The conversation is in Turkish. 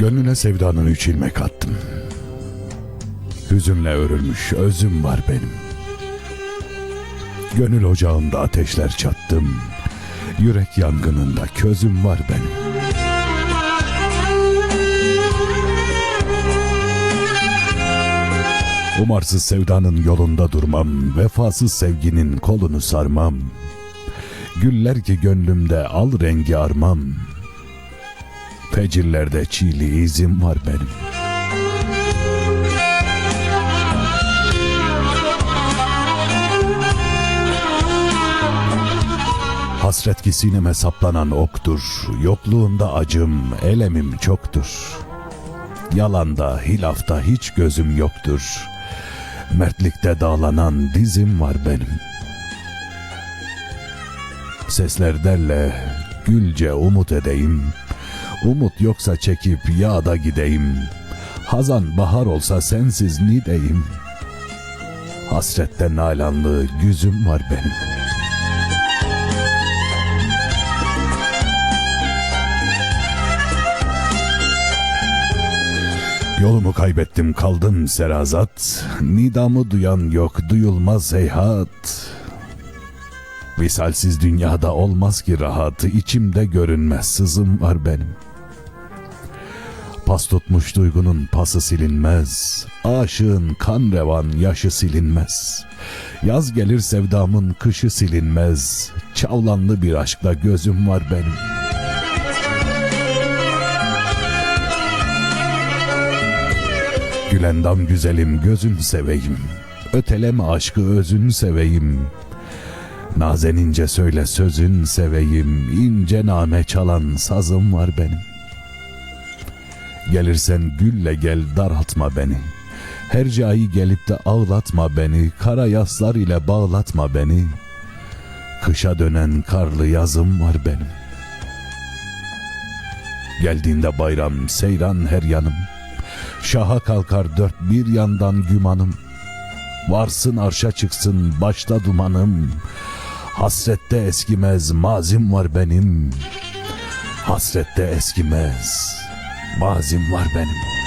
Gönlüne sevdanın üç ilmek attım. Hüzünle örülmüş özüm var benim. Gönül ocağında ateşler çattım. Yürek yangınında közüm var benim. Umarsız sevdanın yolunda durmam, vefasız sevginin kolunu sarmam. Güller ki gönlümde al rengi armam. Fecirlerde çiğli izim var benim. Hasret ki sineme saplanan oktur. Yokluğunda acım, elemim çoktur. Yalanda, hilafta hiç gözüm yoktur. Mertlikte dağlanan dizim var benim. Sesler derle, gülce umut edeyim. Umut yoksa çekip yağda gideyim. Hazan bahar olsa sensiz nideyim. Hasrette nalanlı yüzüm var benim. Yolumu kaybettim kaldım serazat. Nidamı duyan yok duyulmaz heyhat. Visalsiz dünyada olmaz ki rahat. içimde görünmez sızım var benim. Pas tutmuş duygunun pası silinmez. Aşığın kan revan yaşı silinmez. Yaz gelir sevdamın kışı silinmez. Çavlanlı bir aşkla gözüm var benim. Gülendam güzelim gözün seveyim. Öteleme aşkı özün seveyim. Nazenince söyle sözün seveyim. İnce name çalan sazım var benim. Gelirsen gülle gel daraltma beni. Her cahi gelip de ağlatma beni. Kara yaslar ile bağlatma beni. Kışa dönen karlı yazım var benim. Geldiğinde bayram seyran her yanım. Şaha kalkar dört bir yandan gümanım. Varsın arşa çıksın başta dumanım. Hasrette eskimez mazim var benim. Hasrette eskimez mazim var benim.